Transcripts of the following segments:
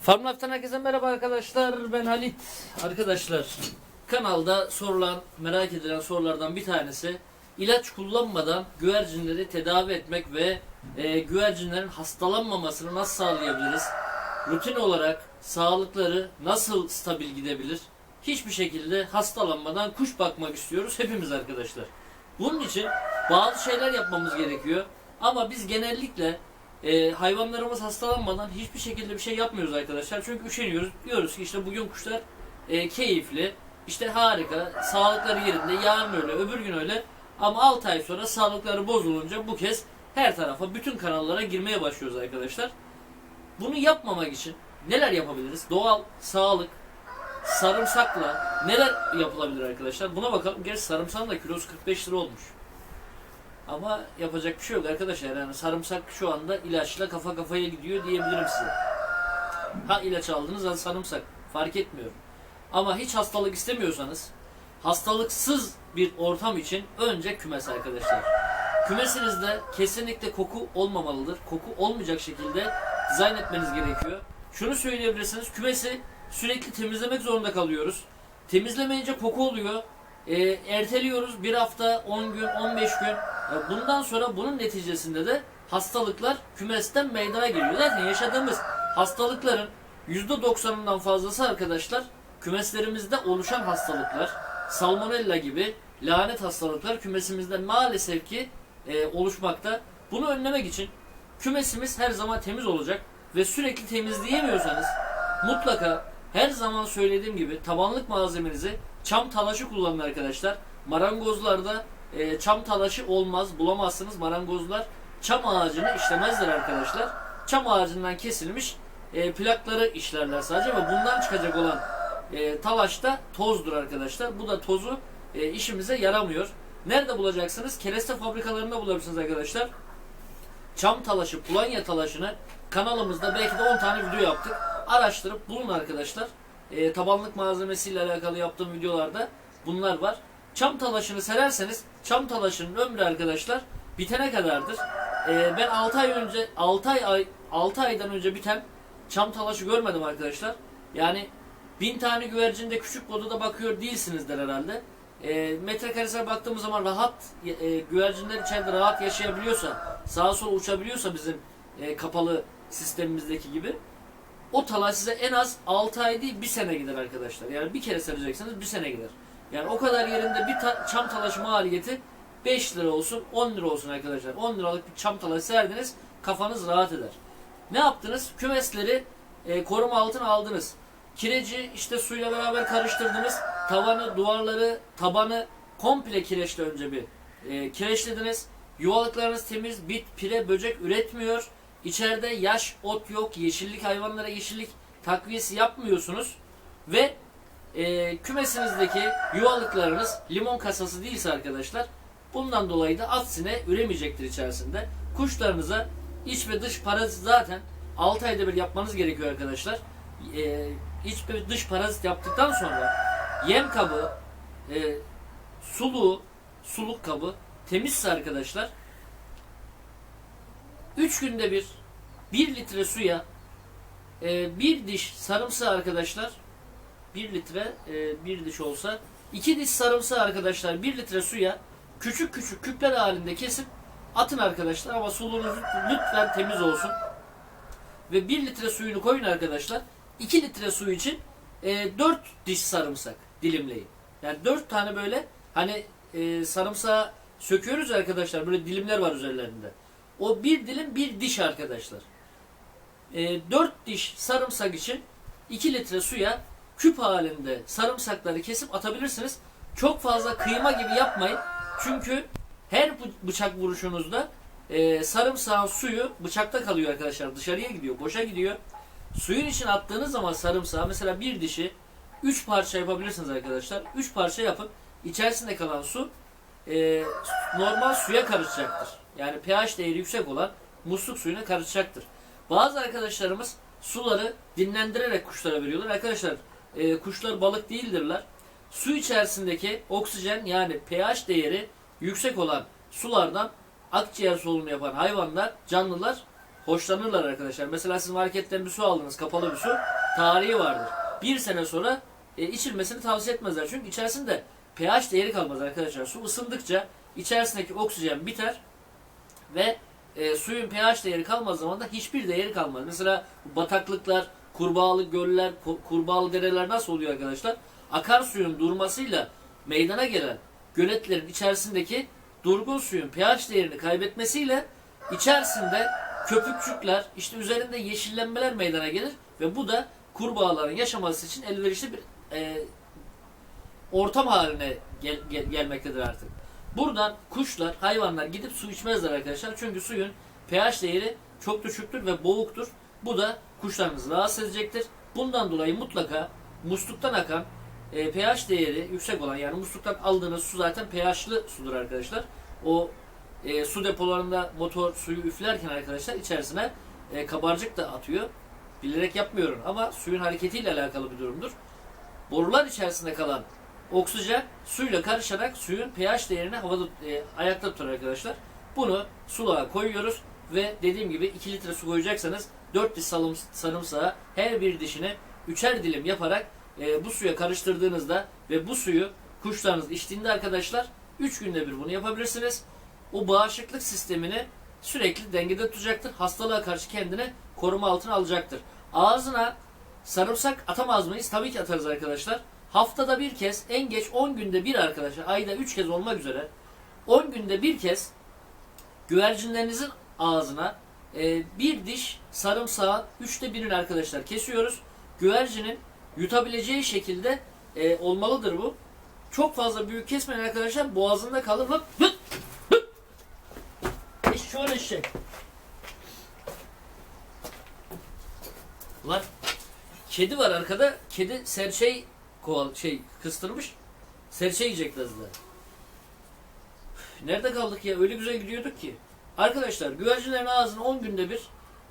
Farm herkese merhaba arkadaşlar. Ben Halit. Arkadaşlar kanalda sorulan, merak edilen sorulardan bir tanesi ilaç kullanmadan güvercinleri tedavi etmek ve e, güvercinlerin hastalanmamasını nasıl sağlayabiliriz? Rutin olarak sağlıkları nasıl stabil gidebilir? Hiçbir şekilde hastalanmadan kuş bakmak istiyoruz hepimiz arkadaşlar. Bunun için bazı şeyler yapmamız gerekiyor. Ama biz genellikle e, hayvanlarımız hastalanmadan hiçbir şekilde bir şey yapmıyoruz arkadaşlar. Çünkü üşeniyoruz. Diyoruz ki işte bugün kuşlar e, keyifli, işte harika, sağlıkları yerinde, yarın öyle, öbür gün öyle. Ama 6 ay sonra sağlıkları bozulunca bu kez her tarafa, bütün kanallara girmeye başlıyoruz arkadaşlar. Bunu yapmamak için neler yapabiliriz? Doğal, sağlık, sarımsakla neler yapılabilir arkadaşlar? Buna bakalım. Gerçi sarımsağın da kilosu 45 lira olmuş. Ama yapacak bir şey yok arkadaşlar. Yani sarımsak şu anda ilaçla kafa kafaya gidiyor diyebilirim size. Ha ilaç aldınız ha sarımsak. Fark etmiyor. Ama hiç hastalık istemiyorsanız hastalıksız bir ortam için önce kümes arkadaşlar. Kümesinizde kesinlikle koku olmamalıdır. Koku olmayacak şekilde dizayn etmeniz gerekiyor. Şunu söyleyebilirsiniz. Kümesi sürekli temizlemek zorunda kalıyoruz. Temizlemeyince koku oluyor. E, erteliyoruz bir hafta, 10 gün, 15 gün. E, bundan sonra bunun neticesinde de hastalıklar kümesten meydana geliyor. Zaten yaşadığımız hastalıkların %90'ından fazlası arkadaşlar kümeslerimizde oluşan hastalıklar. Salmonella gibi lanet hastalıklar kümesimizde maalesef ki e, oluşmakta. Bunu önlemek için kümesimiz her zaman temiz olacak ve sürekli temizleyemiyorsanız mutlaka her zaman söylediğim gibi tabanlık malzemenizi çam talaşı kullanın arkadaşlar. Marangozlarda e, çam talaşı olmaz, bulamazsınız. Marangozlar çam ağacını işlemezler arkadaşlar. Çam ağacından kesilmiş e, plakları işlerler sadece ve bundan çıkacak olan e, talaş da tozdur arkadaşlar. Bu da tozu e, işimize yaramıyor. Nerede bulacaksınız? Kereste fabrikalarında bulabilirsiniz arkadaşlar. Çam talaşı, Polonya talaşını kanalımızda belki de 10 tane video yaptık. Araştırıp bulun arkadaşlar. E, tabanlık malzemesiyle alakalı yaptığım videolarda bunlar var. Çam talaşını sererseniz çam talaşının ömrü arkadaşlar bitene kadardır. E, ben 6 ay önce 6 ay, ay 6 aydan önce biten çam talaşı görmedim arkadaşlar. Yani bin tane güvercinde küçük odada bakıyor değilsinizdir herhalde. E, metrekaresine baktığımız zaman rahat e, güvercinler içeride rahat yaşayabiliyorsa, sağa sola uçabiliyorsa bizim e, kapalı sistemimizdeki gibi o talaş size en az 6 ay değil 1 sene gider arkadaşlar. Yani bir kere serecekseniz 1 sene gider. Yani o kadar yerinde bir ta- çam talaşı maliyeti 5 lira olsun 10 lira olsun arkadaşlar. 10 liralık bir çam talaşı serdiniz kafanız rahat eder. Ne yaptınız? Kümesleri e, koruma altına aldınız. Kireci işte suyla beraber karıştırdınız. Tavanı, duvarları, tabanı komple kireçle önce bir e, kireçlediniz. Yuvalıklarınız temiz, bit, pire, böcek üretmiyor. İçeride yaş, ot yok, yeşillik hayvanlara yeşillik takviyesi yapmıyorsunuz. Ve e, kümesinizdeki yuvalıklarınız limon kasası değilse arkadaşlar bundan dolayı da aksine üremeyecektir içerisinde. Kuşlarınıza iç ve dış parazit zaten 6 ayda bir yapmanız gerekiyor arkadaşlar. E, iç ve dış parazit yaptıktan sonra yem kabı, e, suluğu, suluk kabı temizse arkadaşlar 3 günde bir 1 litre suya e, bir diş sarımsağı arkadaşlar 1 litre e, bir diş olsa 2 diş sarımsağı arkadaşlar 1 litre suya küçük küçük küpler halinde kesip atın arkadaşlar ama suluğunuz lütfen temiz olsun. Ve 1 litre suyunu koyun arkadaşlar. 2 litre su için e, 4 diş sarımsak dilimleyin. Yani 4 tane böyle hani e, sarımsağı söküyoruz arkadaşlar böyle dilimler var üzerlerinde. O bir dilim bir diş arkadaşlar. E, 4 diş sarımsak için 2 litre suya küp halinde sarımsakları kesip atabilirsiniz. Çok fazla kıyma gibi yapmayın. Çünkü her bıçak vuruşunuzda e, sarımsağın suyu bıçakta kalıyor arkadaşlar. Dışarıya gidiyor, boşa gidiyor. Suyun içine attığınız zaman sarımsağı mesela bir dişi 3 parça yapabilirsiniz arkadaşlar. 3 parça yapın. İçerisinde kalan su e, normal suya karışacaktır. Yani pH değeri yüksek olan musluk suyuna karışacaktır. Bazı arkadaşlarımız suları dinlendirerek kuşlara veriyorlar. Arkadaşlar e, kuşlar balık değildirler. Su içerisindeki oksijen yani pH değeri yüksek olan sulardan akciğer solunumu yapan hayvanlar, canlılar hoşlanırlar arkadaşlar. Mesela siz marketten bir su aldınız, kapalı bir su. Tarihi vardır. Bir sene sonra e, içilmesini tavsiye etmezler. Çünkü içerisinde pH değeri kalmaz arkadaşlar. Su ısındıkça içerisindeki oksijen biter ve e, suyun pH değeri kalmaz zaman da hiçbir değeri kalmaz. Mesela bataklıklar, kurbağalı göller, ku- kurbağalı dereler nasıl oluyor arkadaşlar? Akarsuyun durmasıyla meydana gelen göletlerin içerisindeki durgun suyun pH değerini kaybetmesiyle içerisinde köpükçükler, işte üzerinde yeşillenmeler meydana gelir ve bu da kurbağaların yaşaması için elverişli bir e, ortam haline gel- gel- gelmektedir artık. Buradan kuşlar, hayvanlar gidip su içmezler arkadaşlar. Çünkü suyun pH değeri çok düşüktür ve boğuktur. Bu da kuşlarınızı rahatsız edecektir. Bundan dolayı mutlaka musluktan akan e, pH değeri yüksek olan yani musluktan aldığınız su zaten pH'lı sudur arkadaşlar. O e, su depolarında motor suyu üflerken arkadaşlar içerisine e, kabarcık da atıyor. Bilerek yapmıyorum ama suyun hareketiyle alakalı bir durumdur. Borular içerisinde kalan oksijen suyla karışarak suyun pH değerini havada e, ayakta tutar arkadaşlar. Bunu suluğa koyuyoruz ve dediğim gibi 2 litre su koyacaksanız 4 diş salım, sarımsağı her bir dişini üçer dilim yaparak e, bu suya karıştırdığınızda ve bu suyu kuşlarınız içtiğinde arkadaşlar 3 günde bir bunu yapabilirsiniz. O bağışıklık sistemini sürekli dengede tutacaktır. Hastalığa karşı kendini koruma altına alacaktır. Ağzına sarımsak atamaz mıyız? Tabii ki atarız arkadaşlar. Haftada bir kez, en geç 10 günde bir arkadaşlar, ayda 3 kez olmak üzere 10 günde bir kez güvercinlerinizin ağzına e, bir diş sarımsağı üçte birini arkadaşlar kesiyoruz. Güvercinin yutabileceği şekilde e, olmalıdır bu. Çok fazla büyük kesmeyin arkadaşlar. Boğazında kalır. Hıp, hıp, hıp. İşte şöyle şey. Var. Kedi var arkada. Kedi serçeyi koval şey kıstırmış. Serçe yiyecek birazdan. Nerede kaldık ya? Öyle güzel gidiyorduk ki. Arkadaşlar güvercinlerin ağzına 10 günde bir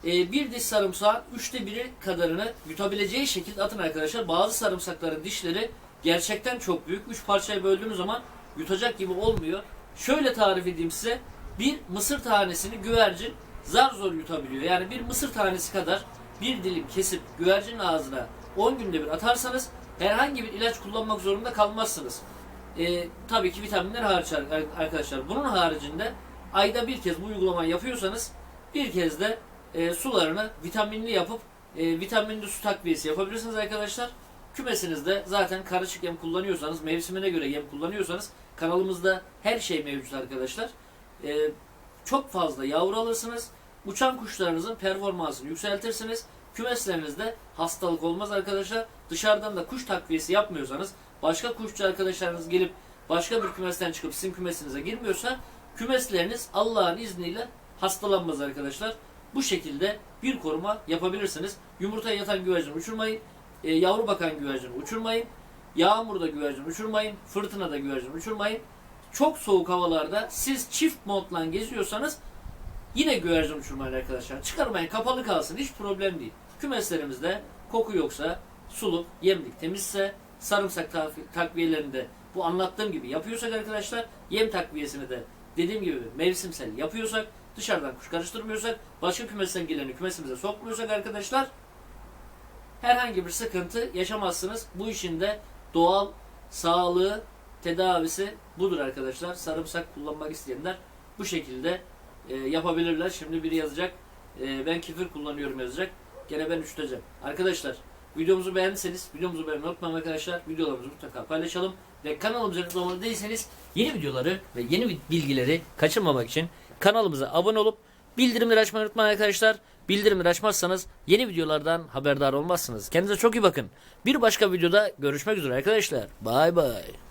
e, bir diş sarımsağın üçte biri kadarını yutabileceği şekilde atın arkadaşlar. Bazı sarımsakların dişleri gerçekten çok büyük. Üç parçaya böldüğünüz zaman yutacak gibi olmuyor. Şöyle tarif edeyim size. Bir mısır tanesini güvercin zar zor yutabiliyor. Yani bir mısır tanesi kadar bir dilim kesip güvercinin ağzına 10 günde bir atarsanız herhangi bir ilaç kullanmak zorunda kalmazsınız. Ee, tabii ki vitaminler hariç ar- arkadaşlar. Bunun haricinde ayda bir kez bu uygulamayı yapıyorsanız bir kez de e, sularını vitaminli yapıp e, vitaminli su takviyesi yapabilirsiniz arkadaşlar. Kümesinizde zaten karışık yem kullanıyorsanız, mevsimine göre yem kullanıyorsanız kanalımızda her şey mevcut arkadaşlar. E, çok fazla yavru alırsınız. Uçan kuşlarınızın performansını yükseltirsiniz. Kümeslerinizde hastalık olmaz arkadaşlar. Dışarıdan da kuş takviyesi yapmıyorsanız, başka kuşçu arkadaşlarınız gelip başka bir kümesten çıkıp sizin kümesinize girmiyorsa kümesleriniz Allah'ın izniyle hastalanmaz arkadaşlar. Bu şekilde bir koruma yapabilirsiniz. Yumurtaya yatan güvercin uçurmayın. E, yavru bakan güvercin uçurmayın. Yağmurda güvercin uçurmayın. Fırtınada güvercin uçurmayın. Çok soğuk havalarda siz çift montla geziyorsanız yine güvercin uçurmayın arkadaşlar. Çıkarmayın kapalı kalsın hiç problem değil. Kümeslerimizde koku yoksa suluk, yemlik temizse sarımsak tafi- takviyelerinde bu anlattığım gibi yapıyorsak arkadaşlar yem takviyesini de dediğim gibi mevsimsel yapıyorsak dışarıdan kuş karıştırmıyorsak başka kümesten geleni kümesimize sokmuyorsak arkadaşlar herhangi bir sıkıntı yaşamazsınız. Bu işin de doğal sağlığı tedavisi budur arkadaşlar. Sarımsak kullanmak isteyenler bu şekilde e, yapabilirler. Şimdi biri yazacak. e, ben kefir kullanıyorum yazacak. Gene ben üşüteceğim. Arkadaşlar videomuzu beğendiyseniz videomuzu beğenmeyi unutmayın arkadaşlar. Videolarımızı mutlaka paylaşalım. Ve kanalımıza abone değilseniz yeni videoları ve yeni bilgileri kaçırmamak için kanalımıza abone olup bildirimleri açmayı unutmayın arkadaşlar. Bildirimleri açmazsanız yeni videolardan haberdar olmazsınız. Kendinize çok iyi bakın. Bir başka videoda görüşmek üzere arkadaşlar. Bay bay.